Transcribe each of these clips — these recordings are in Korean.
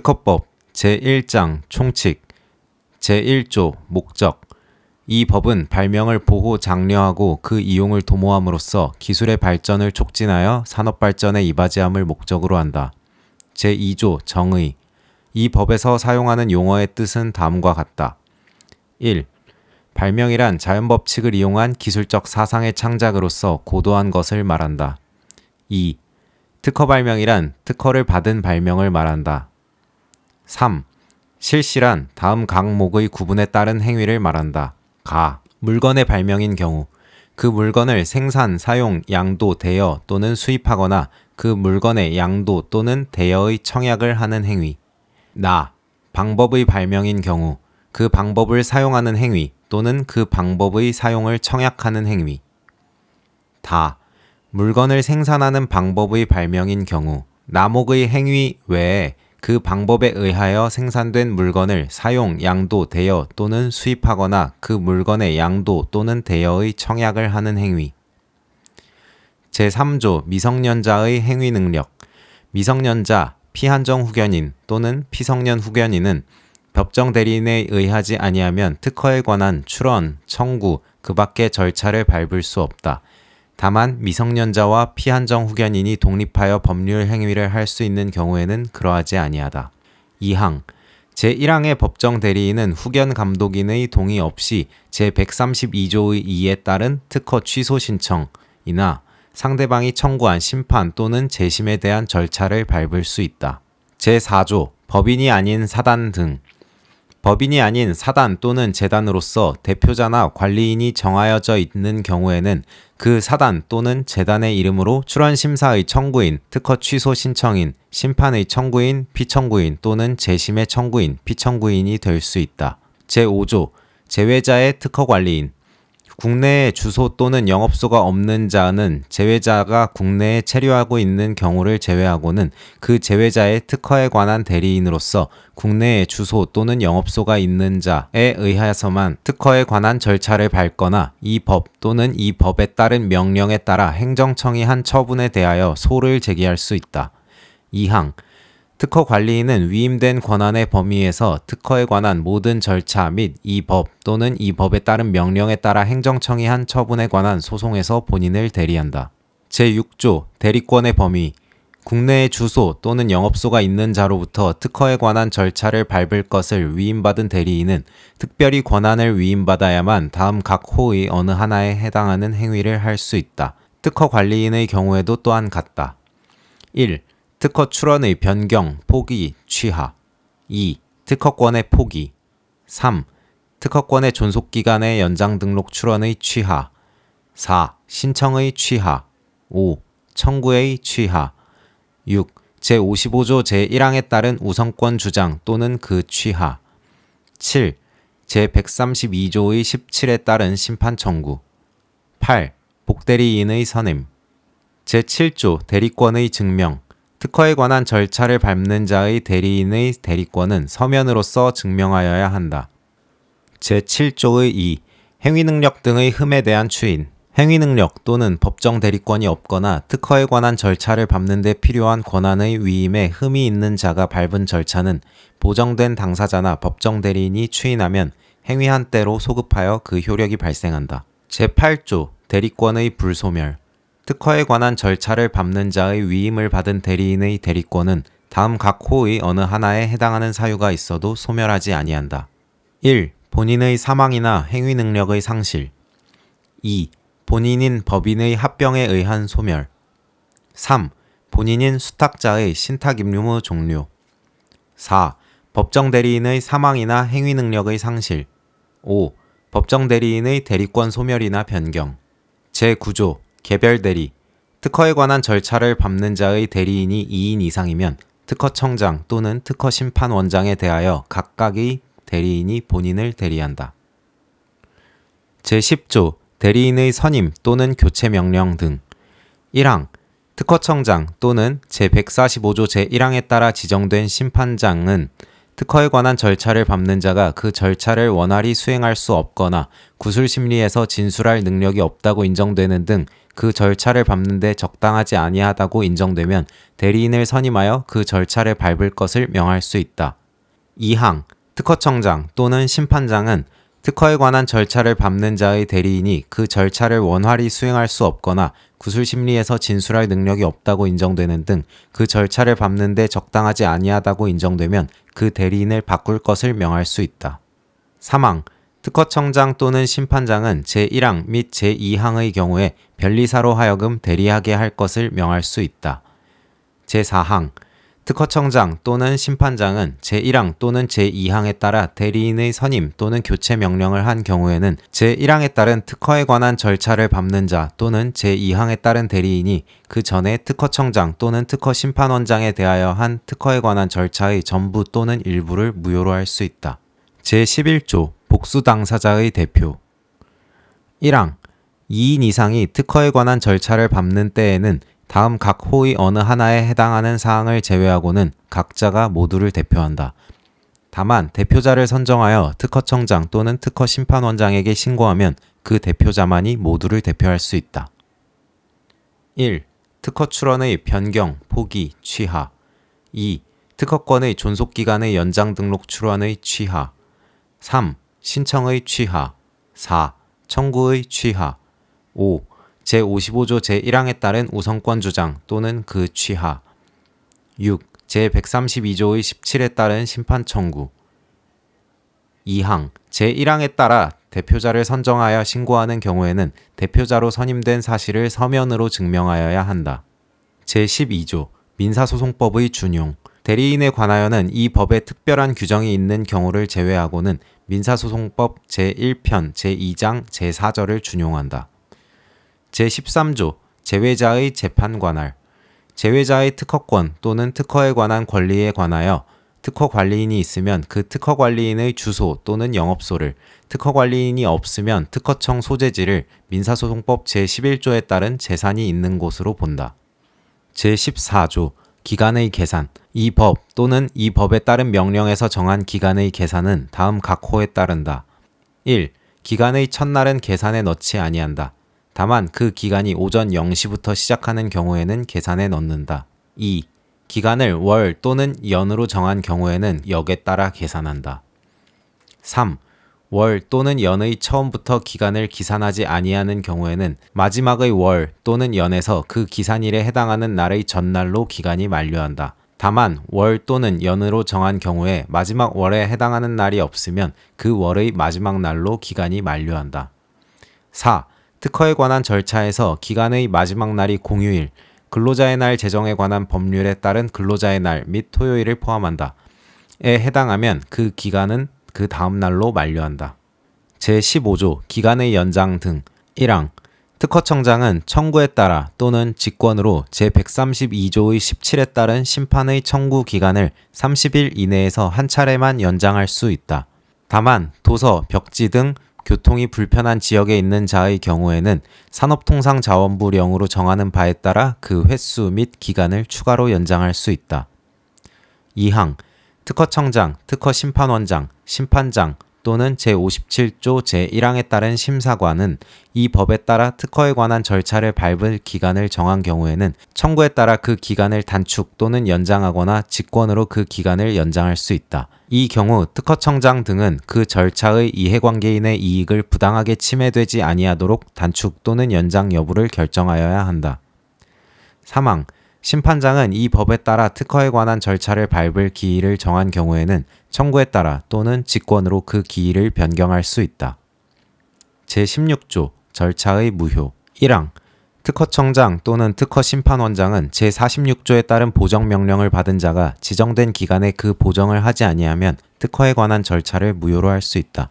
특허법 제1장 총칙 제1조 목적 이 법은 발명을 보호 장려하고 그 이용을 도모함으로써 기술의 발전을 촉진하여 산업 발전에 이바지함을 목적으로 한다. 제2조 정의 이 법에서 사용하는 용어의 뜻은 다음과 같다. 1. 발명이란 자연 법칙을 이용한 기술적 사상의 창작으로서 고도한 것을 말한다. 2. 특허 발명이란 특허를 받은 발명을 말한다. 3. 실시란 다음 각목의 구분에 따른 행위를 말한다. 가. 물건의 발명인 경우 그 물건을 생산, 사용, 양도, 대여 또는 수입하거나 그 물건의 양도 또는 대여의 청약을 하는 행위. 나. 방법의 발명인 경우 그 방법을 사용하는 행위 또는 그 방법의 사용을 청약하는 행위. 다. 물건을 생산하는 방법의 발명인 경우 나목의 행위 외에 그 방법에 의하여 생산된 물건을 사용, 양도, 대여 또는 수입하거나 그 물건의 양도 또는 대여의 청약을 하는 행위. 제3조 미성년자의 행위 능력. 미성년자, 피한정 후견인 또는 피성년 후견인은 법정 대리인에 의하지 아니하면 특허에 관한 출원, 청구, 그 밖의 절차를 밟을 수 없다. 다만 미성년자와 피한정 후견인이 독립하여 법률 행위를 할 수 있는 경우에는 그러하지 아니하다. 2항 제1항의 법정 대리인은 후견 감독인의 동의 없이 제132조의 2에 따른 특허 취소 신청이나 상대방이 청구한 심판 또는 재심에 대한 절차를 밟을 수 있다. 제4조 법인이 아닌 사단 등 법인이 아닌 사단 또는 재단으로서 대표자나 관리인이 정하여져 있는 경우에는 그 사단 또는 재단의 이름으로 출원 심사의 청구인, 특허 취소 신청인, 심판의 청구인, 피청구인 또는 재심의 청구인, 피청구인이 될 수 있다. 제5조 제외자의 특허 관리인 국내에 주소 또는 영업소가 없는 자는 제외자가 국내에 체류하고 있는 경우를 제외하고는 그 제외자의 특허에 관한 대리인으로서 국내에 주소 또는 영업소가 있는 자에 의하여서만 특허에 관한 절차를 밟거나 이 법 또는 이 법에 따른 명령에 따라 행정청이 한 처분에 대하여 소를 제기할 수 있다. 2항 특허 관리인은 위임된 권한의 범위에서 특허에 관한 모든 절차 및 이 법 또는 이 법에 따른 명령에 따라 행정청이 한 처분에 관한 소송에서 본인을 대리한다. 제6조 대리권의 범위 국내에 주소 또는 영업소가 있는 자로부터 특허에 관한 절차를 밟을 것을 위임받은 대리인은 특별히 권한을 위임받아야만 다음 각 호의 어느 하나에 해당하는 행위를 할 수 있다. 특허 관리인의 경우에도 또한 같다. 1. 특허 출원의 변경, 포기, 취하 2. 특허권의 포기 3. 특허권의 존속기간의 연장 등록 출원의 취하 4. 신청의 취하 5. 청구의 취하 6. 제55조 제1항에 따른 우선권 주장 또는 그 취하 7. 제132조의 17에 따른 심판 청구 8. 복대리인의 선임 제7조 대리권의 증명 특허에 관한 절차를 밟는 자의 대리인의 대리권은 서면으로서 증명하여야 한다. 제7조의 2. 행위능력 등의 흠에 대한 추인. 행위능력 또는 법정 대리권이 없거나 특허에 관한 절차를 밟는 데 필요한 권한의 위임에 흠이 있는 자가 밟은 절차는 보정된 당사자나 법정 대리인이 추인하면 행위한 때로 소급하여 그 효력이 발생한다. 제8조 대리권의 불소멸. 특허에 관한 절차를 밟는 자의 위임을 받은 대리인의 대리권은 다음 각 호의 어느 하나에 해당하는 사유가 있어도 소멸하지 아니한다. 1. 본인의 사망이나 행위 능력의 상실. 2. 본인인 법인의 합병에 의한 소멸. 3. 본인인 수탁자의 신탁 임무 종료. 4. 법정 대리인의 사망이나 행위 능력의 상실. 5. 법정 대리인의 대리권 소멸이나 변경. 제9조 개별 대리, 특허에 관한 절차를 밟는 자의 대리인이 2인 이상이면 특허청장 또는 특허심판원장에 대하여 각각의 대리인이 본인을 대리한다. 제10조 대리인의 선임 또는 교체 명령 등 1항 특허청장 또는 제145조 제1항에 따라 지정된 심판장은 특허에 관한 절차를 밟는 자가 그 절차를 원활히 수행할 수 없거나 구술심리에서 진술할 능력이 없다고 인정되는 등 그 절차를 밟는데 적당하지 아니하다고 인정되면 대리인을 선임하여 그 절차를 밟을 것을 명할 수 있다. 2항 특허청장 또는 심판장은 특허에 관한 절차를 밟는 자의 대리인이 그 절차를 원활히 수행할 수 없거나 구술 심리에서 진술할 능력이 없다고 인정되는 등 그 절차를 밟는데 적당하지 아니하다고 인정되면 그 대리인을 바꿀 것을 명할 수 있다. 3항 특허청장 또는 심판장은 제1항 및 제2항의 경우에 변리사로 하여금 대리하게 할 것을 명할 수 있다. 제4항 특허청장 또는 심판장은 제1항 또는 제2항에 따라 대리인의 선임 또는 교체 명령을 한 경우에는 제1항에 따른 특허에 관한 절차를 밟는 자 또는 제2항에 따른 대리인이 그 전에 특허청장 또는 특허심판원장에 대하여 한 특허에 관한 절차의 전부 또는 일부를 무효로 할 수 있다. 제11조 복수 당사자의 대표 1항 2인 이상이 특허에 관한 절차를 밟는 때에는 다음 각 호의 어느 하나에 해당하는 사항을 제외하고는 각자가 모두를 대표한다. 다만 대표자를 선정하여 특허청장 또는 특허심판원장에게 신고하면 그 대표자만이 모두를 대표할 수 있다. 1. 특허 출원의 변경, 포기, 취하 2. 특허권의 존속기간의 연장 등록 출원의 취하 3. 신청의 취하 4. 청구의 취하 5. 제55조 제1항에 따른 우선권 주장 또는 그 취하 6. 제132조의 17에 따른 심판 청구 2항 제1항에 따라 대표자를 선정하여 신고하는 경우에는 대표자로 선임된 사실을 서면으로 증명하여야 한다. 제12조 민사소송법의 준용 대리인에 관하여는 이 법에 특별한 규정이 있는 경우를 제외하고는 민사소송법 제1편 제2장 제4절을 준용한다. 제13조 제외자의 재판 관할 제외자의 특허권 또는 특허에 관한 권리에 관하여 특허 관리인이 있으면 그 특허 관리인의 주소 또는 영업소를 특허 관리인이 없으면 특허청 소재지를 민사소송법 제11조에 따른 재산이 있는 곳으로 본다. 제14조 기간의 계산 이 법 또는 이 법에 따른 명령에서 정한 기간의 계산은 다음 각 호에 따른다. 1. 기간의 첫날은 계산에 넣지 아니한다. 다만 그 기간이 오전 0시부터 시작하는 경우에는 계산에 넣는다. 2. 기간을 월 또는 연으로 정한 경우에는 역에 따라 계산한다. 3. 월 또는 연의 처음부터 기간을 기산하지 아니하는 경우에는 마지막의 월 또는 연에서 그 기산일에 해당하는 날의 전날로 기간이 만료한다. 다만 월 또는 연으로 정한 경우에 마지막 월에 해당하는 날이 없으면 그 월의 마지막 날로 기간이 만료한다. 4. 특허에 관한 절차에서 기간의 마지막 날이 공휴일, 근로자의 날 제정에 관한 법률에 따른 근로자의 날 및 토요일을 포함한다. 에 해당하면 그 기간은 그 다음 날로 만료한다. 제15조 기간의 연장 등 1항 특허청장은 청구에 따라 또는 직권으로 제132조의 17에 따른 심판의 청구 기간을 30일 이내에서 한 차례만 연장할 수 있다. 다만 도서, 벽지 등 교통이 불편한 지역에 있는 자의 경우에는 산업통상자원부령으로 정하는 바에 따라 그 횟수 및 기간을 추가로 연장할 수 있다. 2항 특허청장, 특허심판원장, 심판장 또는 제57조 제1항에 따른 심사관은 이 법에 따라 특허에 관한 절차를 밟을 기간을 정한 경우에는 청구에 따라 그 기간을 단축 또는 연장하거나 직권으로 그 기간을 연장할 수 있다. 이 경우 특허청장 등은 그 절차의 이해관계인의 이익을 부당하게 침해되지 아니하도록 단축 또는 연장 여부를 결정하여야 한다. 사망 심판장은 이 법에 따라 특허에 관한 절차를 밟을 기일을 정한 경우에는 청구에 따라 또는 직권으로 그 기일을 변경할 수 있다. 제16조 절차의 무효 1항 특허청장 또는 특허심판원장은 제46조에 따른 보정명령을 받은 자가 지정된 기간에 그 보정을 하지 아니하면 특허에 관한 절차를 무효로 할 수 있다.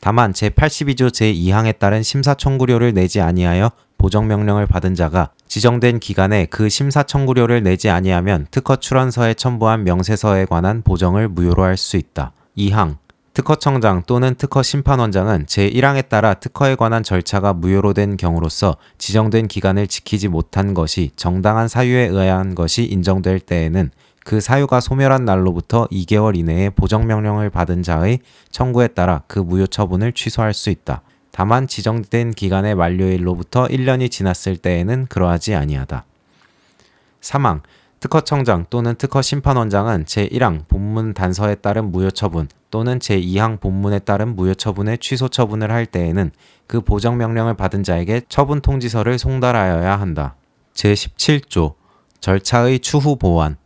다만 제82조 제2항에 따른 심사 청구료를 내지 아니하여 보정 명령을 받은 자가 지정된 기간에 그 심사 청구료를 내지 아니하면 특허 출원서에 첨부한 명세서에 관한 보정을 무효로 할 수 있다. 2항 특허청장 또는 특허심판원장은 제1항에 따라 특허에 관한 절차가 무효로 된 경우로서 지정된 기간을 지키지 못한 것이 정당한 사유에 의한 것이 인정될 때에는 그 사유가 소멸한 날로부터 2개월 이내에 보정명령을 받은 자의 청구에 따라 그 무효 처분을 취소할 수 있다. 다만 지정된 기간의 만료일로부터 1년이 지났을 때에는 그러하지 아니하다. 사망 특허청장 또는 특허심판원장은 제1항 본문 단서에 따른 무효처분 또는 제2항 본문에 따른 무효처분의 취소 처분을 할 때에는 그 보정명령을 받은 자에게 처분 통지서를 송달하여야 한다. 제17조 절차의 추후 보완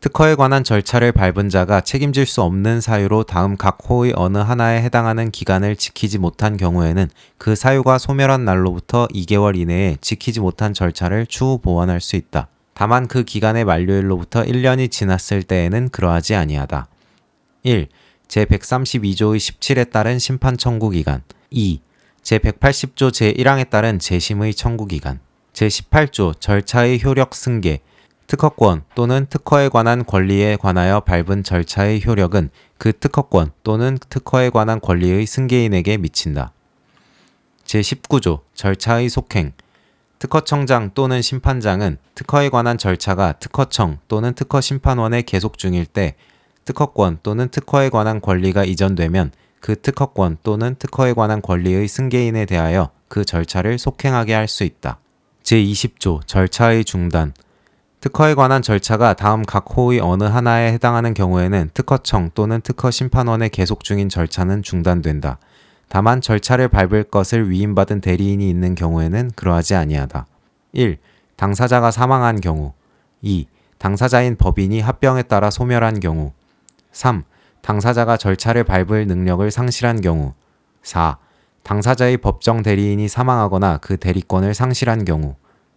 특허에 관한 절차를 밟은 자가 책임질 수 없는 사유로 다음 각 호의 어느 하나에 해당하는 기간을 지키지 못한 경우에는 그 사유가 소멸한 날로부터 2개월 이내에 지키지 못한 절차를 추후 보완할 수 있다. 다만 그 기간의 만료일로부터 1년이 지났을 때에는 그러하지 아니하다. 1. 제132조의 17에 따른 심판 청구 기간 2. 제180조 제1항에 따른 재심의 청구 기간 제18조 절차의 효력 승계 특허권 또는 특허에 관한 권리에 관하여 밟은 절차의 효력은 그 특허권 또는 특허에 관한 권리의 승계인에게 미친다. 제19조 절차의 속행 특허청장 또는 심판장은 특허에 관한 절차가 특허청 또는 특허심판원에 계속 중일 때 특허권 또는 특허에 관한 권리가 이전되면 그 특허권 또는 특허에 관한 권리의 승계인에 대하여 그 절차를 속행하게 할 수 있다. 제20조 절차의 중단 특허에 관한 절차가 다음 각 호의 어느 하나에 해당하는 경우에는 특허청 또는 특허 심판원에 계속 중인 절차는 중단된다. 다만 절차를 밟을 것을 위임받은 대리인이 있는 경우에는 그러하지 아니하다. 1. 당사자가 사망한 경우 2. 당사자인 법인이 합병에 따라 소멸한 경우 3. 당사자가 절차를 밟을 능력을 상실한 경우 4. 당사자의 법정 대리인이 사망하거나 그 대리권을 상실한 경우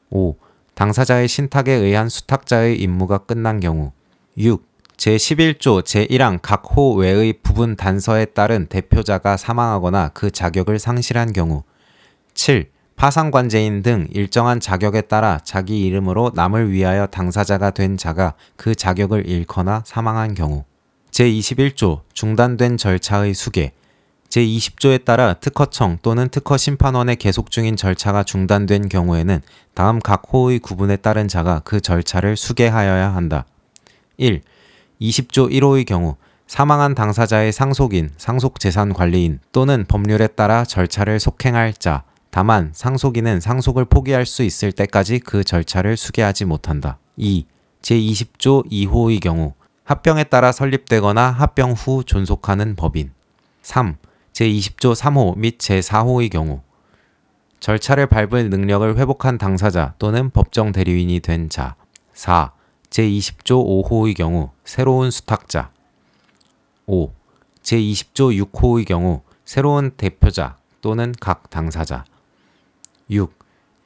5. 당사자의 신탁에 의한 수탁자의 임무가 끝난 경우 6. 제11조 제1항 각 호 외의 부분 단서에 따른 대표자가 사망하거나 그 자격을 상실한 경우 7. 파상관제인 등 일정한 자격에 따라 자기 이름으로 남을 위하여 당사자가 된 자가 그 자격을 잃거나 사망한 경우 제21조 중단된 절차의 수계 제20조에 따라 특허청 또는 특허심판원에 계속 중인 절차가 중단된 경우에는 다음 각 호의 구분에 따른 자가 그 절차를 수계하여야 한다. 1. 20조 1호의 경우 사망한 당사자의 상속인, 상속재산관리인 또는 법률에 따라 절차를 속행할 자, 다만 상속인은 상속을 포기할 수 있을 때까지 그 절차를 수계하지 못한다. 2. 제20조 2호의 경우 합병에 따라 설립되거나 합병 후 존속하는 법인. 3. 제20조 3호 및 제4호의 경우 절차를 밟을 능력을 회복한 당사자 또는 법정 대리인이 된 자. 4. 제20조 5호의 경우 새로운 수탁자 5. 제20조 6호의 경우 새로운 대표자 또는 각 당사자 6.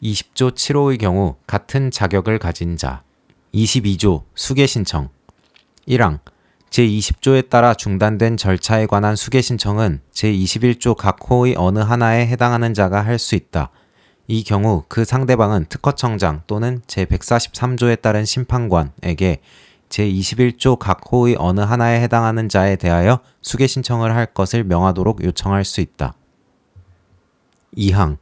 20조 7호의 경우 같은 자격을 가진 자 22조 수계 신청 1항 제20조에 따라 중단된 절차에 관한 수계 신청은 제21조 각 호의 어느 하나에 해당하는 자가 할 수 있다. 이 경우 그 상대방은 특허청장 또는 제143조에 따른 심판관에게 제21조 각 호의 어느 하나에 해당하는 자에 대하여 수계 신청을 할 것을 명하도록 요청할 수 있다. 2항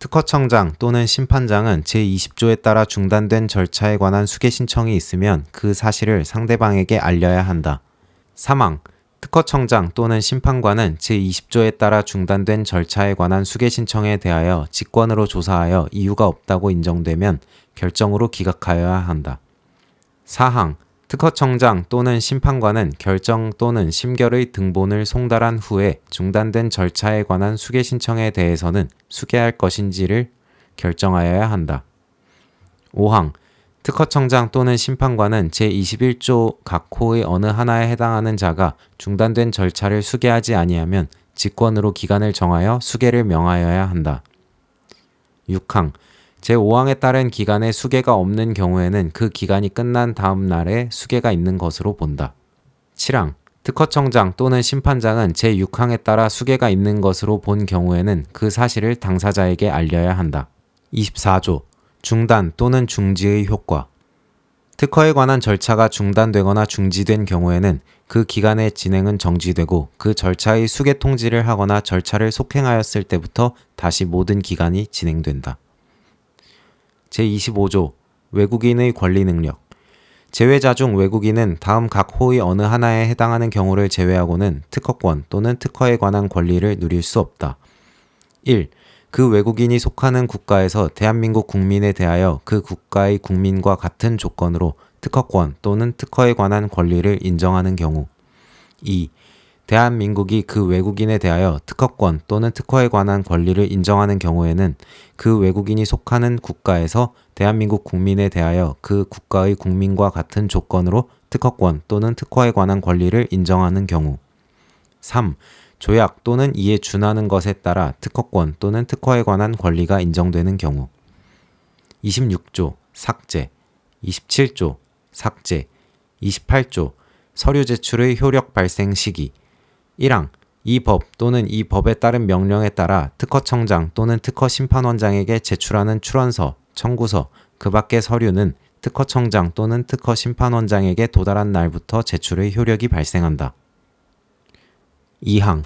특허청장 또는 심판장은 제20조에 따라 중단된 절차에 관한 수계 신청이 있으면 그 사실을 상대방에게 알려야 한다. 3항 특허청장 또는 심판관은 제20조에 따라 중단된 절차에 관한 수계 신청에 대하여 직권으로 조사하여 이유가 없다고 인정되면 결정으로 기각하여야 한다. 4항 특허청장 또는 심판관은 결정 또는 심결의 등본을 송달한 후에 중단된 절차에 관한 수계 신청에 대해서는 수계할 것인지를 결정하여야 한다. 5항 특허청장 또는 심판관은 제21조 각 호의 어느 하나에 해당하는 자가 중단된 절차를 수계하지 아니하면 직권으로 기간을 정하여 수계를 명하여야 한다. 6항 제5항에 따른 기간에 수계가 없는 경우에는 그 기간이 끝난 다음 날에 수계가 있는 것으로 본다. 7항 특허청장 또는 심판장은 제6항에 따라 수계가 있는 것으로 본 경우에는 그 사실을 당사자에게 알려야 한다. 24조 중단 또는 중지의 효과. 특허에 관한 절차가 중단되거나 중지된 경우에는 그 기간의 진행은 정지되고 그 절차의 수계 통지를 하거나 절차를 속행하였을 때부터 다시 모든 기간이 진행된다. 제25조 외국인의 권리 능력. 제외자 중 외국인은 다음 각 호의 어느 하나에 해당하는 경우를 제외하고는 특허권 또는 특허에 관한 권리를 누릴 수 없다. 1. 그 외국인이 속하는 국가에서 대한민국 국민에 대하여 그 국가의 국민과 같은 조건으로 특허권 또는 특허에 관한 권리를 인정하는 경우. 2. 대한민국이 그 외국인에 대하여 특허권 또는 특허에 관한 권리를 인정하는 경우에는 그 외국인이 속하는 국가에서 대한민국 국민에 대하여 그 국가의 국민과 같은 조건으로 특허권 또는 특허에 관한 권리를 인정하는 경우. 3. 조약 또는 이에 준하는 것에 따라 특허권 또는 특허에 관한 권리가 인정되는 경우. 26조 삭제, 27조 삭제, 28조 서류 제출의 효력 발생 시기. 1항 이 법 또는 이 법에 따른 명령에 따라 특허청장 또는 특허심판원장에게 제출하는 출원서, 청구서, 그 밖의 서류는 특허청장 또는 특허심판원장에게 도달한 날부터 제출의 효력이 발생한다. 2항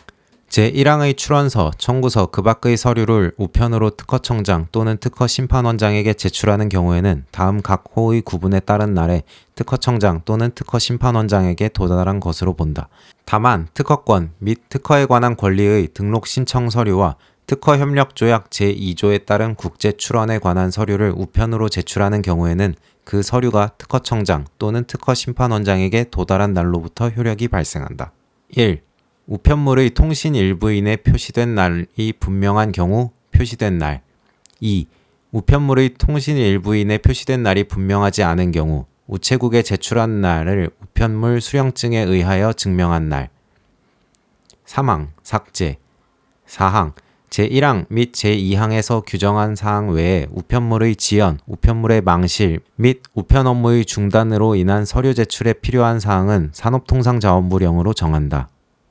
제1항의 출원서, 청구서, 그 밖의 서류를 우편으로 특허청장 또는 특허심판원장에게 제출하는 경우에는 다음 각 호의 구분에 따른 날에 특허청장 또는 특허심판원장에게 도달한 것으로 본다. 다만 특허권 및 특허에 관한 권리의 등록 신청 서류와 특허협력조약 제2조에 따른 국제 출원에 관한 서류를 우편으로 제출하는 경우에는 그 서류가 특허청장 또는 특허심판원장에게 도달한 날로부터 효력이 발생한다. 1. 우편물의 통신 일부인에 표시된 날이 분명한 경우 표시된 날. 2. 우편물의 통신 일부인에 표시된 날이 분명하지 않은 경우 우체국에 제출한 날을 우편물 수령증에 의하여 증명한 날. 3항 삭제 4항 제1항 및 제2항에서 규정한 사항 외에 우편물의 지연, 우편물의 망실 및 우편 업무의 중단으로 인한 서류 제출에 필요한 사항은 산업통상자원부령으로 정한다.